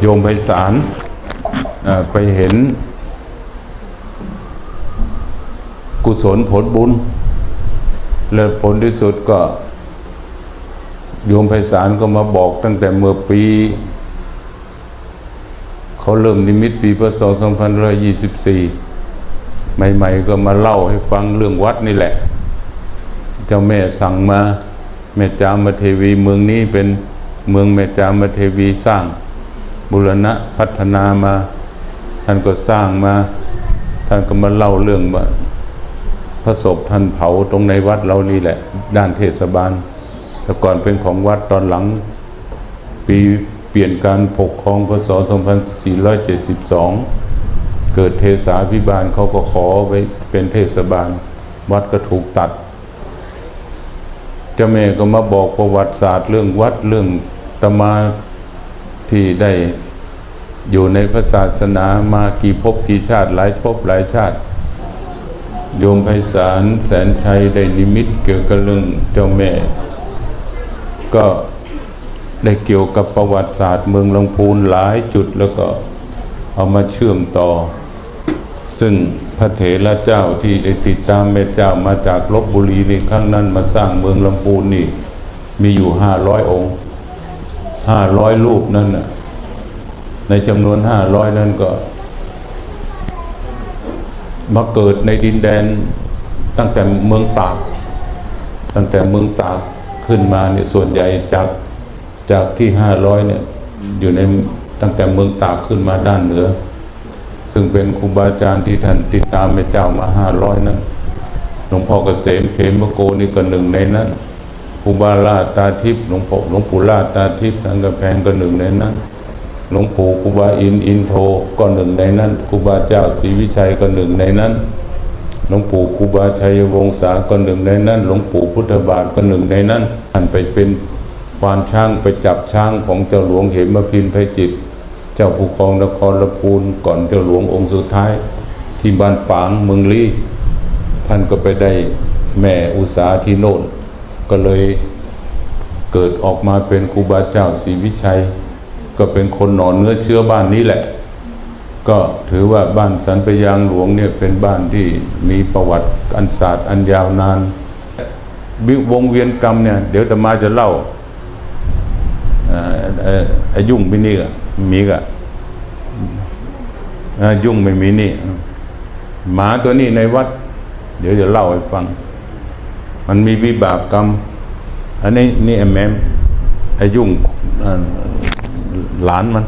โยมไพศาลไปเห็น กุศลผลบุญ เลิศผลที่สุดก็ โยมไพศาลก็มาบอกตั้งแต่เมื่อปี เขาเริ่มนิมิตปีพศ2524 ใหม่ ๆ ก็มาเล่าให้ฟังเรื่องวัดนี่แหละ เจ้าแม่สั่งมาแม่จามเทวีเมืองนี้เป็นเมืองแม่จามเทวีสร้าง บุรณะพัฒนามา ท่านก็สร้างมา ท่านก็มาเล่าเรื่องว่าพระศพท่านเผาตรงในวัดเรานี่แหละ ด้านเทศบาล แต่ก่อนเป็นของวัดตอนหลัง ปีเปลี่ยนการปกครองพศ 2472 เกิดเทศาพิบาลเขาก็ขอไปเป็นเทศบาล วัดก็ถูกตัดเจ้าแม่ก็มาบอกประวัติศาสตร์เรื่องวัดเรื่องตมา ที่ได้อยู่ในพระศาสนามากี่ภพกี่ชาติ หลายภพหลายชาติ โยมไพศาลแสนชัยได้นิมิตเกี่ยวกับเรื่องเจ้าแม่ ก็ได้เกี่ยวกับประวัติศาสตร์เมืองลำพูนหลายจุดแล้วก็เอามาเชื่อมต่อ ซึ่งพระเถระเจ้าที่ได้ติดตามแม่เจ้ามาจากลบบุรีในครั้งนั้นมาสร้างเมืองลำพูนนี่มีอยู่ห้าร้อยองค์ ห้าร้อยรูปนั่นน่ะในจำนวนห้าร้อยนั้นก็ มาเกิดในดินแดนตั้งแต่เมืองตาก ตั้งแต่เมืองตากขึ้นมาเนี่ยส่วนใหญ่จากจากที่ห้าร้อยเนี่ยอยู่ในตั้งแต่เมืองตากขึ้นมาด้านเหนือ ซึ่งเป็นครูบาอาจารย์ที่ท่านติดตามแม่เจ้ามาห้าร้อยนั้นหลวงพ่อเกษมเขมโกนี่ก็หนึ่งในนั้น ครูบาลาตาทิพย์หลวงพ่อหลวงปู่ลาตาทิพย์ทางกระแพงก็หนึ่งในนั้นหลวงปู่ครูบาอินอินโทก็หนึ่งในนั้นครูบาเจ้าศรีวิชัยก็หนึ่งในนั้นหลวงปู่ครูบาชัยวงศาก็หนึ่งในนั้นหลวงปู่พุทธบาทก็หนึ่งในนั้นท่านไปเป็นควานช้างไปจับช้างของเจ้าหลวงเหมพินไพจิต เจ้าผู้ครองนครลำพูนก่อนเจ้าหลวงองค์สุดท้าย ที่บ้านปางเมืองลี้ท่านก็ไปได้แม่อุสาที่โน่น ก็เลยเกิดออกมาเป็นครูบาเจ้าศรีวิชัย ก็เป็นคนหนอนเนื้อเชื้อบ้านนี้แหละ ก็ถือว่าบ้านสันปยางหลวงเนี่ยเป็นบ้านที่มีประวัติอันศาสตร์อันยาวนานวิวงเวียนกรรมเนี่ย เดี๋ยวจะมาจะเล่าอ่อเอ่อไอ้ยุ่งไม่นี่กะมีกะยุ่งไม่มีนี่ หมาตัวนี้ในวัด เดี๋ยวจะเล่าให้ฟัง มันมีวิบากกรรม อันนี้นี่ไอ้แมมอ้ยุ่งหลานมัน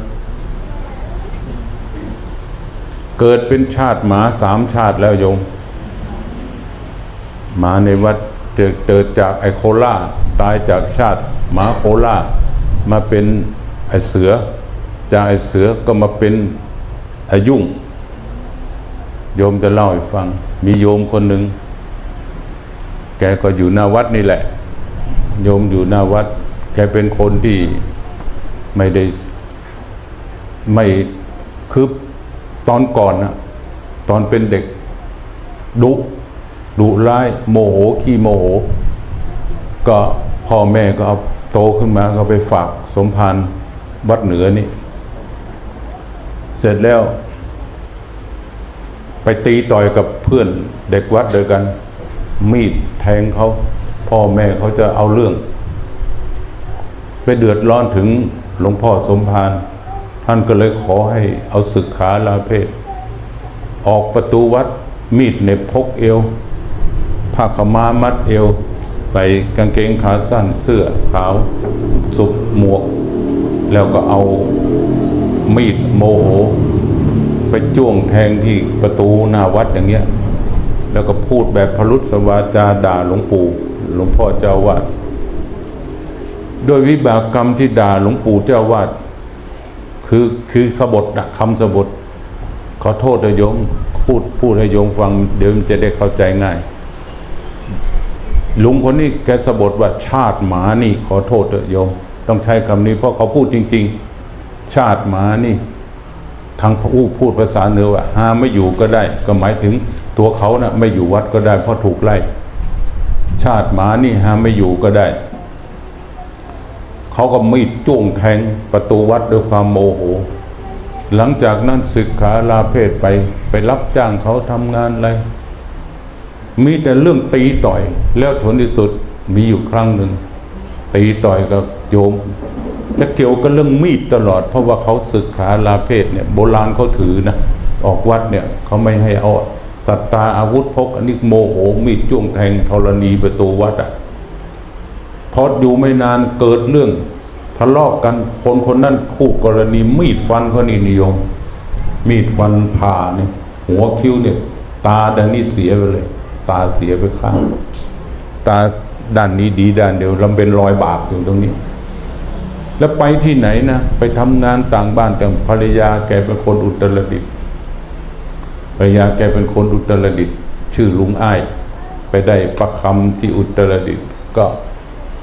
เกิดเป็นชาติหมาสามชาติแล้วโยม หมาในวัดเกิดเกิดจากไอโคล่าตายจากชาติหมาโคล่ามาเป็นไอเสือ จากไอเสือก็มาเป็นไอยุ่ง โยมจะเล่าให้ฟัง มีโยมคนหนึ่ง แกก็อยู่หน้าวัดนี่แหละ โยมอยู่หน้าวัด แกเป็นคนที่ไม่ได้ไม่คือตอนก่อนนะตอนเป็นเด็กดุดุร้ายโมโหขี้โมโห ก็พ่อแม่ก็เอาโตขึ้นมาก็ไปฝากสมภารวัดเหนือนี่ เสร็จแล้ว ไปตีต่อยกับเพื่อนเด็กวัดเดียวกัน มีด แทงเขาพ่อแม่เขาจะเอาเรื่อง ไปเดือดร้อนถึงหลวงพ่อสมภารท่านก็เลยขอให้เอาศึกขาลาเพศ ออกประตูวัดมีดเน็บพกเอวผ้าขมามัดเอว ใส่กางเกงขาสั้นเสื้อขาว สุบหมวก แล้วก็เอามีดโมโห ไปจ้วงแทงที่ประตูหน้าวัดอย่างเงี้ย แล้วก็พูดแบบพลุสวาจาด่าหลวงปู่หลวงพ่อเจ้าวาดโดยวิบากกรรมที่ด่าหลวงปู่เจ้าวาดคือคือสบทคำสบท ขอโทษนะโยมพูดพูดให้โยมฟังเดี๋ยวมันจะได้เข้าใจง่าย ลุงคนนี้แกสบทว่าชาติหมานี่ ขอโทษเถอะโยม ต้องใช้คำนี้เพราะเขาพูดจริง ๆ ชาติหมานี่ทางผู้พูดภาษาเหนือว่าหาไม่อยู่ก็ได้ ก็หมายถึง ตัวเขานะ่ะไม่อยู่วัดก็ได้เพราะถูกไล่ ชาติหมานี่หาไม่อยู่ก็ได้ เขาก็มีดจ้วงแทงประตูวัดด้วยความโมโห หลังจากนั้นศึกขาลาเพศไปไปรับจ้างเขาทำงานอะไร มีแต่เรื่องตีต่อย แล้วผลที่สุดมีอยู่ครั้งหนึ่ง ตีต่อยกับโยมจะเกี่ยวกับเรื่องมีดตลอด เพราะว่าเขาศึกขาลาเพศเนี่ยโบราณเขาถือนะ ออกวัดเนี่ยเขาไม่ให้เอา สัตตาอาวุธพกอันนี้โมโหมีดจ้วงแทงธรณีประตูวัดอะ่ะพออยู่ไม่นานเกิดเรื่องทะเลาะกันคนคนนั้นคู่กรณีมีดฟันเขานี่นิยม มีดฟันผ่าเนี่ยหัวคิ้วเนี่ย ตาด้านนี้เสียไปเลย ตาเสียไปข้าง ตาด้านนี้ดีด้านเดียวลำเป็นรอยบากอยู่ตรงนี้ แล้วไปที่ไหนนะ ไปทำงานต่างบ้านแต่ภรรยาแกเป็นคนอุตรดิตถ์ รรยาแกเป็นคนอุตรดิตถ์ชื่อลุงอ้าย ไปได้ประคำที่อุตรดิตถ์ก็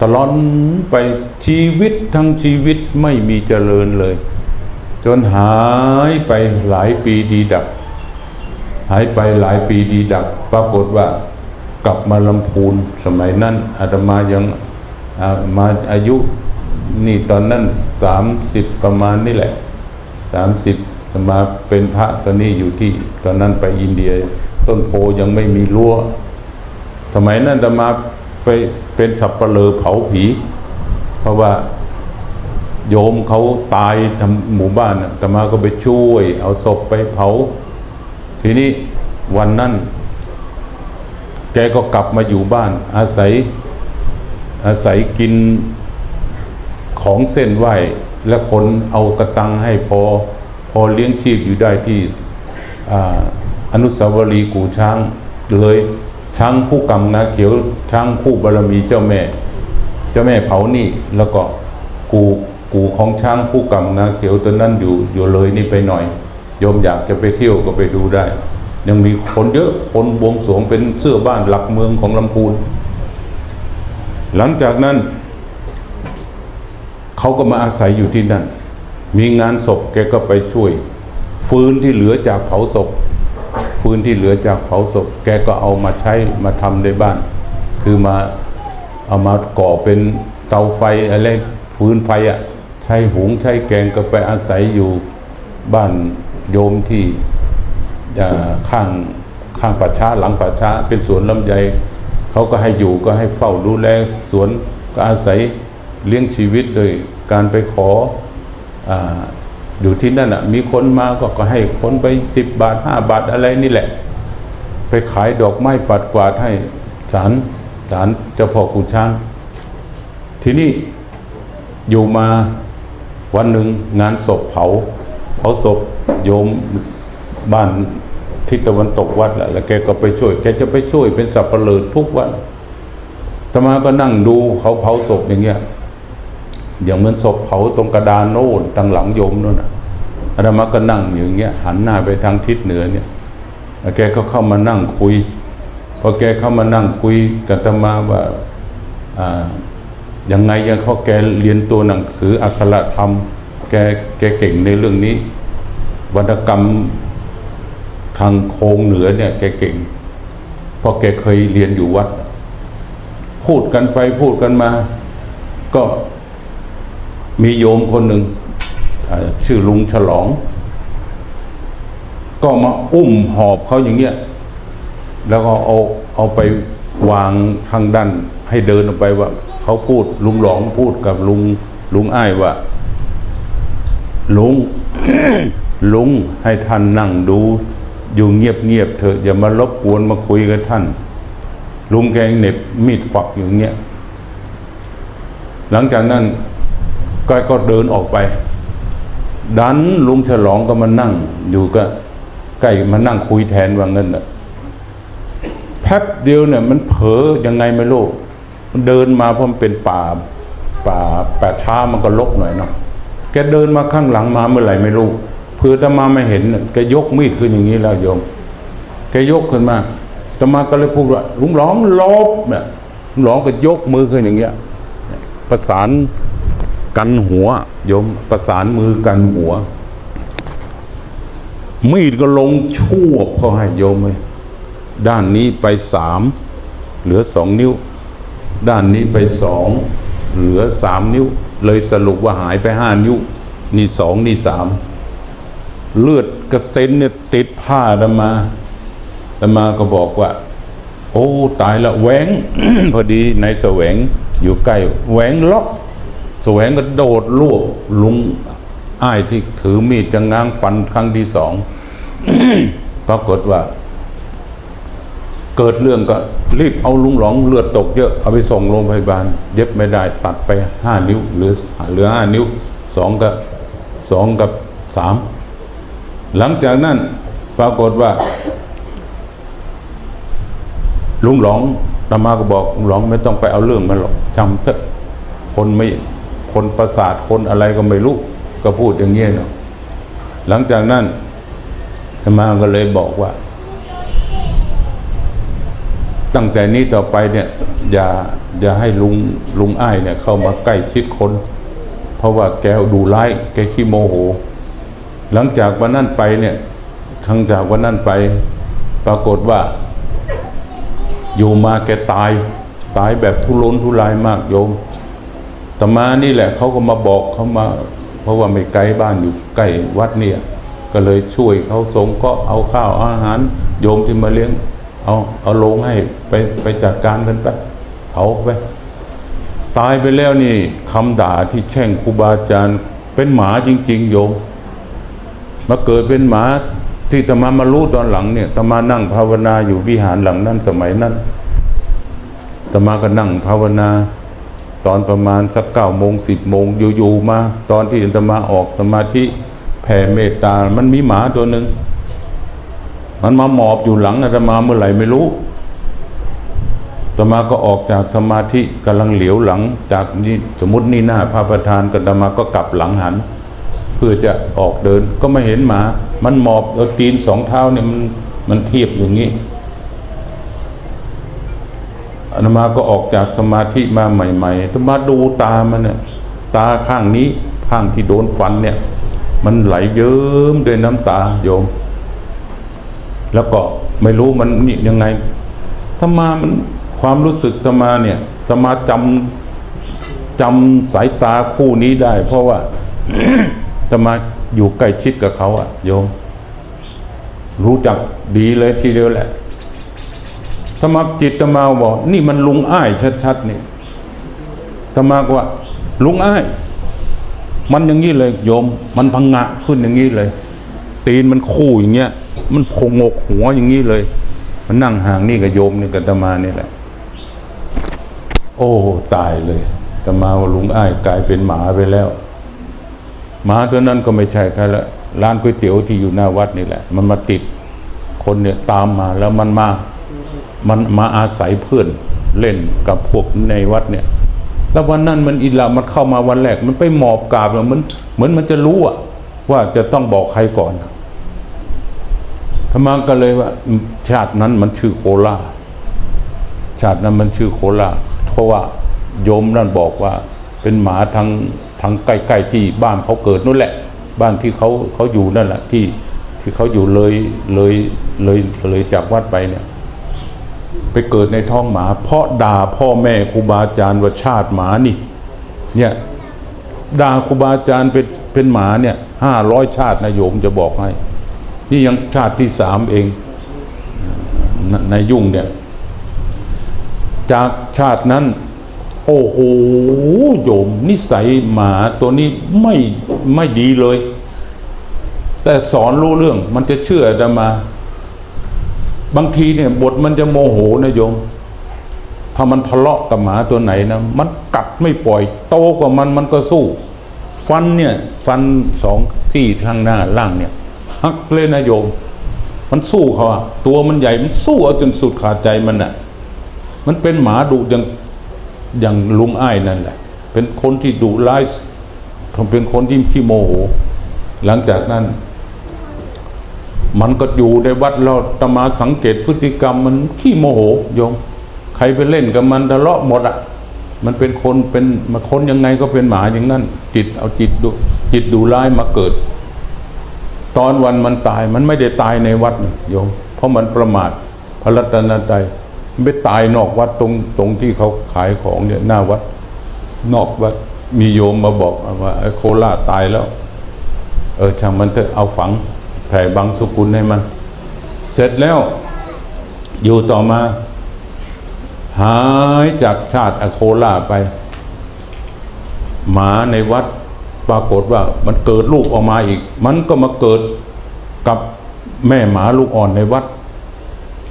ตลอดไปชีวิตทั้งชีวิตไม่มีเจริญเลย จนหายไปหลายปีดีดับ หายไปหลายปีดีดับ ปรากฏว่ากลับมาลำพูนสมัยนั้นอาตมายังอ่ามาอายุนี่ตอนนั้นสามสิบประมาณนี่แหละสามสิบ มาเป็นพระตอนนี้อยู่ที่ตอนนั้นไปอินเดีย ต้นโพยังไม่มีรั้วสมัยนั้นอาตมาไปเป็นสับปะเลอเผาผี เพราะว่าโยมเขาตายทำหมู่บ้านน่ะอาตมาก็ไปช่วย เอาศพไปเผา ทีนี้วันนั้น แกก็กลับมาอยู่บ้าน อาศัย อาศัยกินของเส้นไหวและคนเอากระตังให้พอ พอเลี้ยงชีพอยู่ได้ที่ออนุสาวรีย์กูช้างเลยช้างผู้กำนาเขียวช้างผู้บารมีเจ้าแม่ เจ้าแม่เผานี่แล้วก็กูกูของช้างผู้กำนาเขียวตัวนั้นอยู่อยู่เลยนี่ไปหน่อยโยมอยากจะไปเที่ยวก็ไปดูได้ ยังมีคนเยอะคนบวงสรวงเป็นเสื้อบ้านหลักเมืองของลำพูน หลังจากนั้น เขาก็มาอาศัยอยู่ที่นั่น มีงานศพแกก็ไปช่วย ฟืนที่เหลือจากเผาศพ ฟืนที่เหลือจากเผาศพ แกก็เอามาใช้มาทำในบ้าน คือมาเอามาก่อเป็นเตาไฟอะไรฟืนไฟอะ่ะใช้หุงใช้แกงก็ไปอาศัยอยู่บ้านโยมที่อ่าข้างข้างป่าช้าหลังป่าช้าเป็นสวนลำไยเขาก็ให้อยู่ก็ให้เฝ้าดูแลสวนก็อาศัยเลี้ยงชีวิตโดยการไปขอ อยู่ที่นั่นอะมีคนมาก็ก็ให้คนไปสิบบาทห้าบาทอะไรนี่แหละ ไปขายดอกไม้ปัดกวาดให้ศาลศาลเจ้าพ่อขุนช้าง ทีนี้อยู่มาวันหนึ่งงานศพเผา เผาศพโยมบ้านทิศตะวันตกวัดแหละแล้วแกก็ไปช่วย แกจะไปช่วยเป็นสับปะเลอทุกวันธรรมาก็นั่งดูเขาเผาศพอย่างเงี้ย อย่างเหมือนศพเผาตรงกระดานโน่นทางหลังโยมโน่นนะอาตมาก็นั่งอย่างเงี้ย หันหน้าไปทางทิศเหนือเนี่ยแกก็เข้ามานั่งคุยพอแกเข้ามานั่งคุยกับอาตมาว่าอ่ายังไงยังเขาแกเรียนตัวหนังสืออักขระธรรม แกแกเก่งในเรื่องนี้ วรรณกรรมทางโคงเหนือเนี่ยแกเก่งเพราะแกเคยเรียนอยู่วัด พูดกันไปพูดกันมา ก็ มีโยมคนหนึ่งชื่อลุงฉลอง ก็มาอุ้มหอบเขาอย่างเงี้ย แล้วก็เอาเอาไปวางทางด้านให้เดินออกไปว่าเขาพูดลุงหลองพูดกับลุงลุงอ้ายว่า ลุงลุงให้ท่านนั่งดูอยู่เงียบๆเถอะอย่ามารบกวนมาคุยกับท่าน ลุงแกงเน็บมีดฝักอยู่เงี้ยหลังจากนั้น ก็ก็เดินออกไป ดันลุงฉลองก็มานั่ง อยู่ก็ใกล้มานั่งคุยแทนว่างั้นน่ะแป๊บเดียวเนี่ย มันเผลอยังไงไม่รู้มันเดินมาเพราะมันเป็นป่า ป่าป่าช้ามันก็ลกหน่อยเนาะแกเดินมาข้างหลังมาเมื่อไหร่ไม่รู้เพื่อตมาไม่เห็นน่ะแกยกมีดขึ้นอย่างนี้แล้วโยมแกยกขึ้นมาตมาก็เลยพูดว่าลุงหลองลบเนี่ยลุงหลองก็ยกมือขึ้นอย่างเงี้ยประสาน กันหัวโยมประสานมือกันหัว มีดก็ลงชั่วบเขาให้โยมเลยด้านนี้ไปสามเหลือสองนิ้ว ด้านนี้ไปสองเหลือสามนิ้ว เลยสรุปว่าหายไปห้านิ้ว นี่สองนี่สามเลือดกระเซ็นเนี่ยติดผ้าดมาดมาก็บอกว่า โอ้ ตายละแหวง พอดีในแสวงอยู่ใกล้แหวงล็อก แสวงก็โดดลวกลุงอ้ายที่ถือมีดจะง้างฟันครั้งที่สองปรากฏว่า เกิดเรื่องก็รีบเอาลุงหลองเลือดตกเยอะเอาไปส่งโรงพยาบาล เย็บไม่ได้ตัดไปห้านิ้วเหลือเหลือห้านิ้วสองกับสองกับสามหลังจากนั้นปรากฏว่า ลุงหลองตามาก็บอกลุงหลองไม่ต้องไปเอาเรื่องมันหรอกจำเถอะคนไม่ คนประสาทคนอะไรก็ไม่รู้ ก็พูดอย่างเงี้ยเนาะหลังจากนั้นตามาก็เลยบอกว่า ตั้งแต่นี้ต่อไปเนี่ย อย่าอย่าให้ลุงลุงอ้ายเนี่ย เข้ามาใกล้ชิดคน เพราะว่าแกดูร้ายแกขี้โมโห หลังจากวันนั้นไปเนี่ยทั้งจากวันนั้นไป ปรากฏว่า อยู่มาแกตาย ตายแบบทุรนทุรายมากโยม ต่มานี่แหละเขาก็มาบอกเขามา เพราะว่าไม่ไกลบ้านอยู่ใกล้วัดเนี่ย ก็เลยช่วยเขาสงฆ์ก็เอาข้าวอาหาร โยมที่มาเลี้ยง เอาเอาลงให้ไปไปจัดการกันไปเผาไปตายไปแล้วนี่คำด่าที่แช่งครูบาอาจารย์เป็นหมาจริง ๆ โยม มาเกิดเป็นหมาที่ตมามารู้ตอนหลังเนี่ยตมานั่งภาวนาอยู่วิหารหลังนั้นสมัยนั้นตมาก็นั่งภาวนา ตอนประมาณสักเก้าโมงสิบโมงอยู่ๆมา ตอนที่ตมาออกสมาธิแผ่เมตตา มันมีหมาตัวหนึ่งมันมาหมอบอยู่หลังอาตมาเมื่อไหร่ไม่รู้อาตมาก็ออกจากสมาธิกำลังเหลียวหลัง จากนี่สมมตินี่หน้าพระประธานก็อาตมาก็กลับหลังหัน เพื่อจะออกเดินก็ไม่เห็นหมา มันหมอบเอาตีนสองเท้าเนี่ยมันมันเทียบอย่างนี้ อาตมาก็ออกจากสมาธิมาใหม่ๆอาตมาดูตามันเนี่ยตาข้างนี้ข้างที่โดนฟันเนี่ย มันไหลเยิ้มด้วยน้ำตาโยม แล้วก็ไม่รู้มันนี่ยังไงธรรมามันความรู้สึกธรรมาเนี่ยธรรมาจำจำสายตาคู่นี้ได้ เพราะว่าธรรมาอยู่ใกล้ชิดกับเขาอะโยม รู้จักดีเลยทีเดียวแหละ ธรรมจิตธรรมาบอกนี่มันลุงอ้ายชัดๆนี่ธรรมากว่า ลุงอ้าย มันอย่างนี้เลยโยม มันพังงะขึ้นอย่างนี้เลย ตีนมันคู่อย่างเงี้ย มันโผงกหัวอย่างนี้เลย มันนั่งห่างนี่กับโยมนี่กับตมานี่แหละ โอ้ตายเลยตมาว่าลุงอ้ายกลายเป็นหมาไปแล้วหมาตัวนั้นก็ไม่ใช่ใครละร้านก๋วยเตี๋ยวที่อยู่หน้าวัดนี่แหละ มันมาติดคนเนี่ยตามมาแล้วมันมา มันมาอาศัยเพื่อนเล่นกับพวกในวัดเนี่ย แล้ววันนั้นมันอิละมันเข้ามาวันแรก มันไปหมอบกราบอะเหมือนเหมือนมันจะรู้อะว่าจะต้องบอกใครก่อนธรรมาก็เลยว่าชาตินั้นมันชื่อโคลาชาตินั้นมันชื่อโคลาเพราะว่าโยมนั่นบอกว่า เป็นหมาทางทางใกล้ๆที่บ้านเขาเกิดนู่นแหละ บ้านที่เขาเขาอยู่นั่นแหละที่ที่เขาอยู่เลยเลยเลยเลยจากวัดไปเนี่ย ไปเกิดในท้องหมา เพราะด่าพ่อแม่ครูบาอาจารย์ว่าชาติหมานี่ เนี่ยด่าครูบาอาจารย์เป็นเป็นหมาเนี่ยห้าร้อยชาตินะโยมจะบอกให้ นี่ยังชาติที่สามเองนในยุ่งเนี่ย จากชาตินั้น โอ้โหโยม นิสัยหมาตัวนี้ไม่ไม่ดีเลย แต่สอนรู้เรื่องมันจะเชื่ออามา บางทีเนี่ยบทมันจะโมโหนะโยม ถ้ามันทะเลาะกับหมาตัวไหนนะ มันกัดไม่ปล่อย โตกว่ามันมันก็สู้ ฟันเนี่ย ฟันสองซี่ข้างหน้าล่างเนี่ยหักเลยนะโยม มันสู้เขาอะตัวมันใหญ่มันสู้เอาจนสุดขาดใจมันอะมันเป็นหมาดุอย่างอย่างลุงไอ้นั่นแหละ เป็นคนที่ดุร้ายเป็นคนที่ขี้โมโห หลังจากนั้น มันก็อยู่ในวัดเราตมาสังเกตพฤติกรรมมันขี้โมโหโยม ใครไปเล่นกับมันทะเลาะหมดอะ มันเป็นคนเป็นมาคนยังไงก็เป็นหมาอย่างนั้น จิตเอาจิตดูจิตดูร้ายมาเกิด ตอนวันมันตายมันไม่ได้ตายในวัดโยม เพราะมันประมาทพระรัตนตรัยมันไปตายนอกวัดตรงตรงที่เขาขายของเนี่ยหน้าวัด นอกวัดมีโยมมาบอกว่าโคราตายแล้ว เออช่างมันเถอะเอาฝัง แผ่บังสุกุลให้มัน เสร็จแล้ว อยู่ต่อมา หายจากชาติอโคราไป หมาในวัดปรากฏว่ามันเกิดลูกออกมาอีก มันก็มาเกิดกับแม่หมาลูกอ่อนในวัด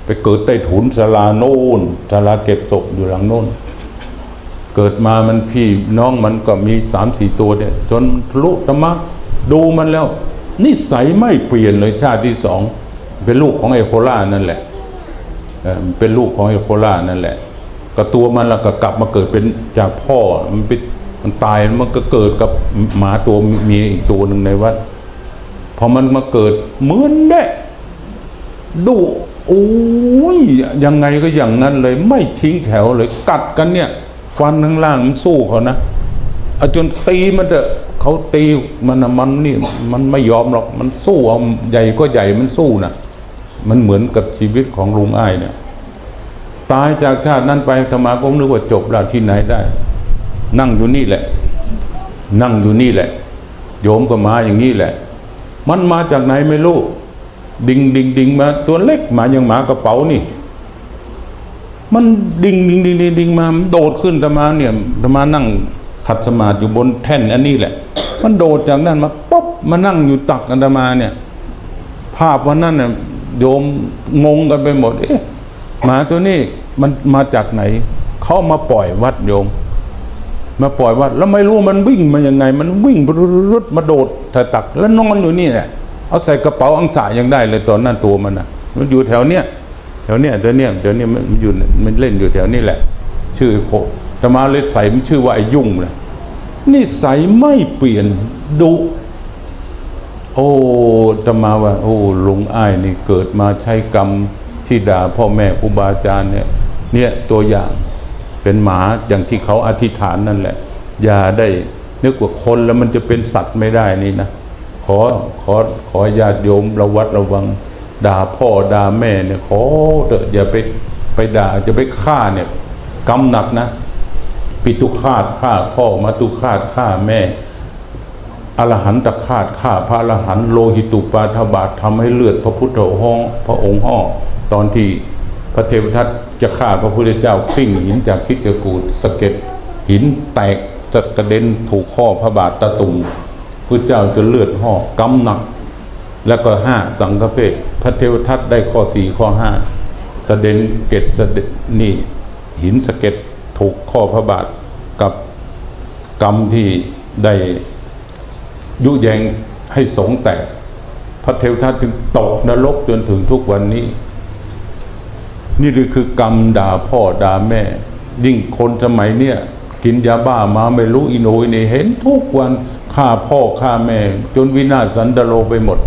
ไปเกิดใต้ถุนศาลาโน่นศาลาเก็บศพอยู่หลังโน่นเกิดมามันพี่น้องมันก็มีสามสี่ตัวเนี่ย จนมันทะลุตะมักดูมันแล้ว นิสัยไม่เปลี่ยนเลยชาติที่สองเป็นลูกของไอโคล่านั่นแหละเป็นลูกของไอโคล่านั่นแหละก็ตัวมันแล้วก็กลับมาเกิดเป็นจากพ่อมันปมันตายมันก็เกิดกับหมาตัวเมียอีกตัวหนึ่งในวัดพอมันมาเกิดเหมือนเด้ดูโอ้ยยังไงก็อย่างนั้นเลย ไม่ทิ้งแถวเลยกัดกันเนี่ย ฟันข้างล่างมันสู้เขานะเอาจนตีมันเถอะ เขาตีมันน่ะมันนี่มันไม่ยอมหรอกมันสู้เอาใหญ่ก็ใหญ่มันสู้นะมันเหมือนกับชีวิตของลุงอ้ายเนี่ย ตายจากชาตินั้นไปธรรมาก็นึกว่าจบแล้วที่ไหนได้ นั่งอยู่นี่แหละ นั่งอยู่นี่แหละ โยมก็มาอย่างนี้แหละ มันมาจากไหนไม่รู้ดิงดิงดิงมา ตัวเล็กมาอย่างหมากระเป๋านี่ มันดิ่งดิ่งดิ่งดิ่งมาโดดขึ้นธรรมาเนี่ยธรรมานั่ง ขัดสมาธิอยู่บนแท่นอันนี้แหละ มันโดดจากนั้นมาป๊บมานั่งอยู่ตักอันธรมาเนี่ย ภาพวันนั้นเนี่ยโยมงงกันไปหมด เอ๊ะหมาตัวนี้มันมาจากไหน เขามาปล่อยวัดโยม มาปล่อยวัด แล้วไม่รู้มันวิ่งมายังไง มันวิ่งรุดมาโดดใส่ตัก แล้วนอนอยู่นี่แหละเอาใส่กระเป๋าอังสะยังได้เลยตอนนั้นตัวมันนะมันอยู่แถวเนี้ยแถวเนี้ยแถวเนี้ยแถวเนี้ยมันอยู่มันเล่นอยู่แถวนี้แหละ ชื่อโค ธรรมาเลยใส่มันชื่อว่าไอ้ยุ่งเลยนิสัยไม่เปลี่ยนดุ โอ้ธรรมาว่า โอ้ลุงอ้ายนี่เกิดมาใช้กรรมที่ด่าพ่อแม่ครูบาอาจารย์เนี่ย เนี่ยตัวอย่างเป็นหมาอย่างที่เขาอธิษฐานนั่นแหละ อย่าได้นึกว่าคนแล้วมันจะเป็นสัตว์ไม่ได้นี่นะขอขอขอญาติโยมระวัดระวัง ด่าพ่อด่าแม่เนี่ยขอเถอะอย่าไปไปด่าจะไปฆ่าเนี่ยกำหนักนะ ปิตุคาตฆ่าพ่อมาตุคาตฆ่าแม่อรหันตคาตฆ่าพระอรหันโลหิตุปาทบาททำให้เลือดพระพุทธห้องพระองค์ห่อตอนที่พระเทวทัตจะฆ่าพระพุทธเจ้าปิ้งหินจากคิดกกูดสะเก็ดหินแตกจะกระเด็นถูกข้อพระบาทตะตุ่มพระเจ้าจะเลือดห่อกำหนัก แล้วก็ห้าสังฆเพศพระเทวทัตได้ข้อสี่ข้อห้าสะเด็นเกตสะเด็นนี่หินสะเก็ด ถูกข้อพระบาทกับกรรมที่ได้ยุแยงให้สงแตก พระเทวทัตจึงตกนรกจนถึงทุกวันนี้ นี่คือกรรมด่าพ่อด่าแม่ ยิ่งคนสมัยเนี้ยกินยาบ้ามาไม่รู้อิโนยนี่เห็นทุกวันฆ่าพ่อฆ่าแม่ จนวินาศสันตโลไปหมด